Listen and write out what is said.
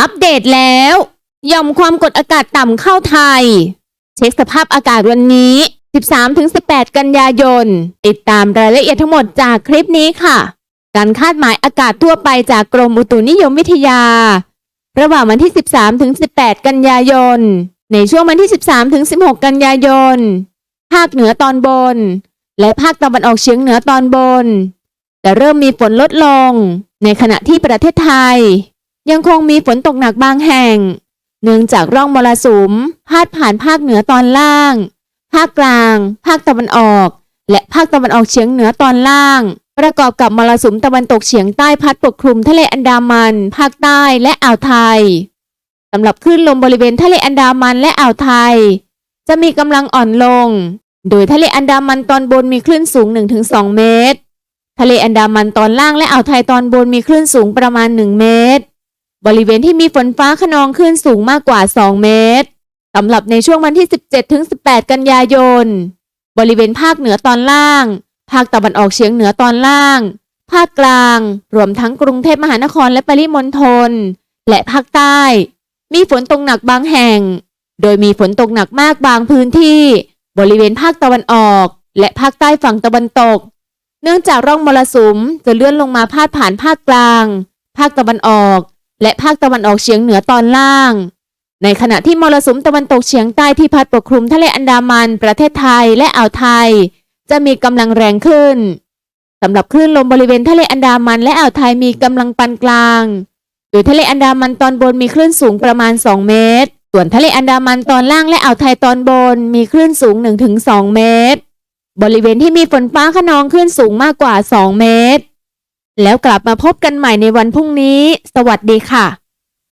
อัปเดตแล้วย่อมความกดอากาศต่ำเข้าไทย เช็คสภาพอากาศวันนี้ 13-18 กันยายน ติดตามรายละเอียดทั้งหมดจากคลิปนี้ค่ะ การคาดหมายอากาศทั่วไปจากกรมอุตุนิยมวิทยา ระหว่างวันที่ 13-18 กันยายน ในช่วงวันที่ 13-16 กันยายน ภาคเหนือตอนบน และภาคตะวันออกเฉียงเหนือตอนบนจะเริ่มมีฝนลดลง ในขณะที่ประเทศไทย ยังคงมีฝนตกหนักบางแห่ง เนื่องจากร่องมรสุมพาดผ่านภาคเหนือตอนล่าง ภาคกลาง ภาคตะวันออก และภาคตะวันออกเฉียงเหนือตอนล่าง ประกอบกับมรสุมตะวันตกเฉียงใต้พัดปกคลุมทะเลอันดามัน ภาคใต้และอ่าวไทยสำหรับคลื่นลมบริเวณทะเลอันดามันและอ่าวไทย จะมีกำลังอ่อนลง โดยทะเลอันดามันตอนบนมีคลื่นสูง 1-2 เมตร ทะเลอันดามันตอนล่างและอ่าวไทยตอนบนมีคลื่นสูงประมาณ 1 เมตร บริเวณที่มีฝนฟ้าขนองคลื่นสูงมากกว่า 2 เมตรสำหรับในช่วงวันที่ 17 ถึง 18 กันยายน บริเวณภาคเหนือตอนล่าง ภาคตะวันออกเฉียงเหนือตอนล่าง ภาคกลาง รวมทั้งกรุงเทพมหานครและปริมณฑล และภาคใต้ มีฝนตกหนักบางแห่ง โดยมีฝนตกหนักมากบางพื้นที่ บริเวณภาคตะวันออก และภาคใต้ฝั่งตะวันตก เนื่องจากร่องมรสุมจะเลื่อนลงมาพาดผ่านภาคกลาง ภาคตะวันออก และภาคตะวันออกเฉียงเหนือตอนล่าง ในขณะที่มรสุมตะวันตกเฉียงใต้ที่พัดปกคลุมทะเลอันดามัน ประเทศไทยและอ่าวไทย จะมีกำลังแรงขึ้นสำหรับคลื่นลมบริเวณทะเลอันดามันและอ่าวไทยมีกำลังปานกลาง โดยทะเลอันดามันตอนบนมีคลื่นสูงประมาณ 2 เมตร ส่วนทะเลอันดามันตอนล่างและอ่าวไทยตอนบนมีคลื่นสูง 1-2 เมตร บริเวณที่มีฝนฟ้าขนองคลื่นสูงมากกว่า 2 เมตร แล้วกลับมาพบกันใหม่ในวันพรุ่งนี้ สวัสดีค่ะ